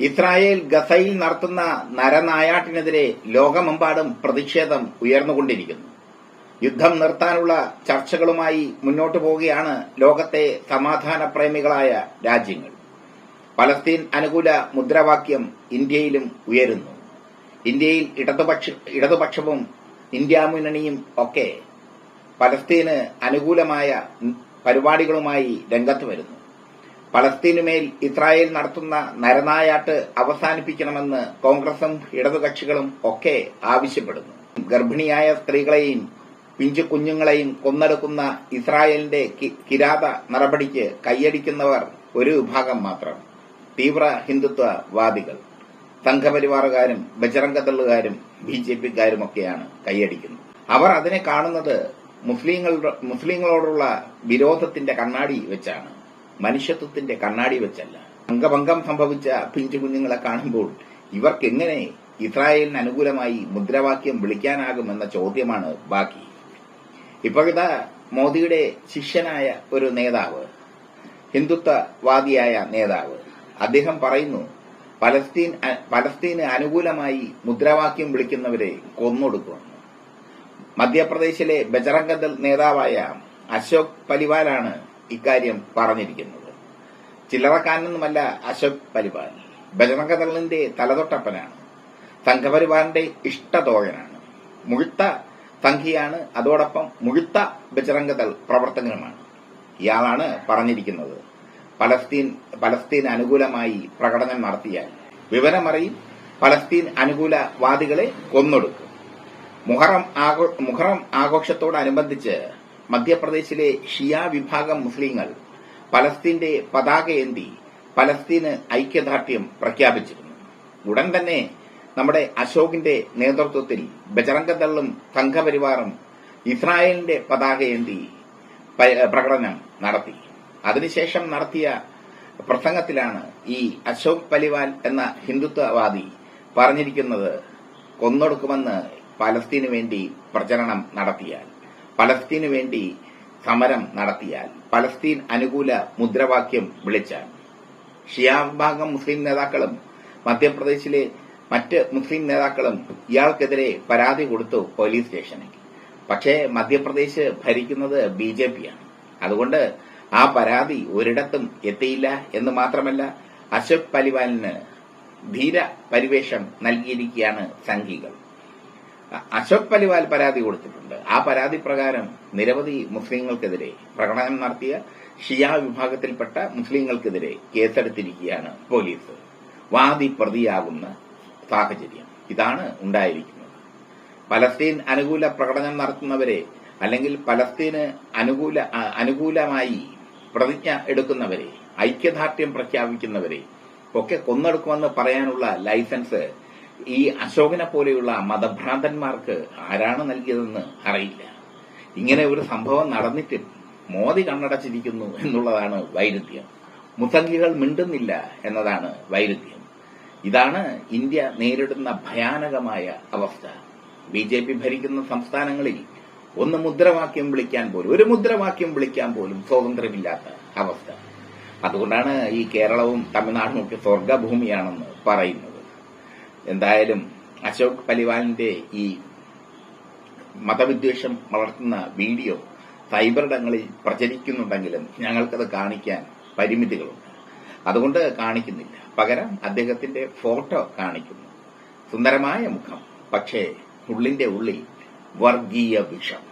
Israel ഗസയിൽ നടത്തുന്ന നരനായാട്ടിനെതിരെ ലോകമെമ്പാടും പ്രതിഷേധം ഉയർന്നുകൊണ്ടിരിക്കുന്നു. യുദ്ധം നിർത്താനുള്ള ചർച്ചകളുമായി മുന്നോട്ടു പോവുകയാണ് ലോകത്തെ സമാധാന പ്രേമികളായ രാജ്യങ്ങൾ. പലസ്തീൻ അനുകൂല മുദ്രാവാക്യം ഇന്ത്യയിലും ഉയരുന്നു. ഇന്ത്യയിൽ ഇടതുപക്ഷ ഇടതുപക്ഷവും ഇന്ത്യ മുന്നണിയും ഒക്കെ പലസ്തീന് അനുകൂലമായ പരിപാടികളുമായി രംഗത്ത് വരുന്നു. പലസ്തീനുമേൽ ഇസ്രായേൽ നടത്തുന്ന നരനായാട്ട് അവസാനിപ്പിക്കണമെന്ന് കോൺഗ്രസും ഇടതുകക്ഷികളും ഒക്കെ ആവശ്യപ്പെടുന്നു. ഗർഭിണിയായ സ്ത്രീകളെയും പിഞ്ചു കുഞ്ഞുങ്ങളെയും കൊന്നെടുക്കുന്ന ഇസ്രായേലിന്റെ കിരാത നടപടിക്ക് കൈയടിക്കുന്നവർ ഒരു വിഭാഗം മാത്രം. തീവ്ര ഹിന്ദുത്വവാദികൾ. സംഘപരിവാറുകാരും ബജറംഗദളുകാരും ബി ജെ പിക്കാരുമൊക്കെയാണ് കൈയടിക്കുന്നത്. അവർ അതിനെ കാണുന്നത് മുസ്ലിങ്ങളുടെ മുസ്ലിങ്ങളോടുള്ള വിരോധത്തിന്റെ കണ്ണാടി വെച്ചാണ്. മനുഷ്യത്വത്തിന്റെ കണ്ണാടി വെച്ചല്ല. അംഗഭംഗം സംഭവിച്ച പിഞ്ചു കുഞ്ഞുങ്ങളെ കാണുമ്പോൾ ഇവർക്ക് എങ്ങനെ ഇസ്രായേലിന് അനുകൂലമായി മുദ്രാവാക്യം വിളിക്കാനാകുമെന്ന ചോദ്യമാണ് ബാക്കി. ഇപ്പോഴത്തെ മോദിയുടെ ശിഷ്യനായ ഒരു നേതാവ് ഹിന്ദുത്വവാദിയായ നേതാവ് അദ്ദേഹം പറയുന്നു പലസ്തീൻ പലസ്തീന് അനുകൂലമായി മുദ്രാവാക്യം വിളിക്കുന്നവരെ കൊന്നൊടുക്കുമെന്ന് മധ്യപ്രദേശിലെ ബജറംഗദൾ നേതാവായ അശോക് പലിവാലാണ് ഇക്കാര്യം പറഞ്ഞിരിക്കുന്നത്. ചില്ലറക്കാരനൊന്നുമല്ല അശോക് പരിപാൽ ബജറംഗദളിന്റെ തലതൊട്ടപ്പനാണ്. സംഘപരിവാറിന്റെ ഇഷ്ടതോഴനാണ്. മുഴുത്ത സംഘിയാണ്. അതോടൊപ്പം മുഴുത്ത ബജറംഗദൾ പ്രവർത്തകനുമാണ്. ഇയാളാണ് പറഞ്ഞിരിക്കുന്നത്. പലസ്തീൻ പലസ്തീൻ അനുകൂലമായി പ്രകടനം നടത്തിയാൽ. വിവരമറിയും പലസ്തീൻ അനുകൂലവാദികളെ കൊന്നൊടുക്കും. മുഹറം ആഘോ മുഹറം ആഘോഷത്തോടനുബന്ധിച്ച് മധ്യപ്രദേശിലെ ഷിയ വിഭാഗം മുസ്ലിങ്ങൾ പലസ്തീന്റെ പതാകയേന്തി പലസ്തീന് ഐക്യദാർഢ്യം പ്രഖ്യാപിച്ചിരുന്നു. ഉടൻ തന്നെ നമ്മുടെ അശോകിന്റെ നേതൃത്വത്തിൽ ബജറംഗദളും സംഘപരിവാറും ഇസ്രായേലിന്റെ പതാകയേന്തി പ്രകടനം നടത്തി. അതിനുശേഷം നടത്തിയ പ്രസംഗത്തിലാണ് ഈ അശോക് പലിവാൽ എന്ന ഹിന്ദുത്വവാദി പറഞ്ഞിരിക്കുന്നത് കൊന്നൊടുക്കുമെന്ന് പലസ്തീനു വേണ്ടി പ്രചരണം നടത്തിയാൽ. പലസ്തീനു വേണ്ടി സമരം നടത്തിയാൽ പലസ്തീൻ അനുകൂല മുദ്രാവാക്യം വിളിച്ചാൽ ഷിയാ വിഭാഗം മുസ്ലിം നേതാക്കളും മധ്യപ്രദേശിലെ മറ്റ് മുസ്ലിം നേതാക്കളും ഇയാൾക്കെതിരെ പരാതി കൊടുത്തു പോലീസ് സ്റ്റേഷനിൽ പക്ഷേ മധ്യപ്രദേശ് ഭരിക്കുന്നത് ബി ജെ പിയാണ്. അതുകൊണ്ട് ആ പരാതി ഒരിടത്തും എത്തിയില്ല എന്ന് മാത്രമല്ല അശോക് പലിവാലിന് ധീര പരിവേഷം നൽകിയിരിക്കുകയാണ് സംഘികൾ. അശോക് പലിവാൽ പരാതി കൊടുത്തിട്ടുണ്ട്. ആ പരാതി പ്രകാരം നിരവധി മുസ്ലിങ്ങൾക്കെതിരെ പ്രകടനം നടത്തിയ ഷിയ വിഭാഗത്തിൽപ്പെട്ട മുസ്ലിങ്ങൾക്കെതിരെ കേസെടുത്തിരിക്കുകയാണ് പോലീസ്. വാദി പ്രതിയാകുന്ന സാഹചര്യം. ഇതാണ് ഉണ്ടായിരിക്കുന്നത്. പലസ്തീൻ അനുകൂല പ്രകടനം നടത്തുന്നവരെ അല്ലെങ്കിൽ പലസ്തീന് അനുകൂല അനുകൂലമായി പ്രതിജ്ഞ എടുക്കുന്നവരെ ഐക്യദാർഢ്യം പ്രഖ്യാപിക്കുന്നവരെ ഒക്കെ കൊന്നെടുക്കുമെന്ന് പറയാനുള്ള ലൈസൻസ് ഈ അശോകനെ പോലെയുള്ള മതഭ്രാന്തന്മാർക്ക് ആരാണ് നൽകിയതെന്ന് അറിയില്ല. ഇങ്ങനെ ഒരു സംഭവം നടന്നിട്ട് മോദി കണ്ണടച്ചിരിക്കുന്നു എന്നുള്ളതാണ് വൈരുദ്ധ്യം. മുസംഗികൾ മിണ്ടുന്നില്ല എന്നതാണ് വൈരുദ്ധ്യം. ഇതാണ് ഇന്ത്യ നേരിടുന്ന ഭയാനകമായ അവസ്ഥ. ബി ജെ പി ഭരിക്കുന്ന സംസ്ഥാനങ്ങളിൽ ഒന്ന് മുദ്രാവാക്യം വിളിക്കാൻ പോലും ഒരു മുദ്രാവാക്യം വിളിക്കാൻ പോലും സ്വാതന്ത്ര്യമില്ലാത്ത അവസ്ഥ. അതുകൊണ്ടാണ് ഈ കേരളവും തമിഴ്നാടും ഒക്കെ സ്വർഗഭൂമിയാണെന്ന് പറയുന്നത്. എന്തായാലും അശോക് പലിവാലിന്റെ ഈ മതവിദ്വേഷം വളർത്തുന്ന വീഡിയോ സൈബറിടങ്ങളിൽ പ്രചരിക്കുന്നുണ്ടെങ്കിലും ഞങ്ങൾക്കത് കാണിക്കാൻ പരിമിതികളുണ്ട്. അതുകൊണ്ട് കാണിക്കുന്നില്ല. പകരം അദ്ദേഹത്തിന്റെ ഫോട്ടോ കാണിക്കുന്നു. സുന്ദരമായ മുഖം പക്ഷേ ഉള്ളിന്റെ ഉള്ളിൽ വർഗീയ വിഷം.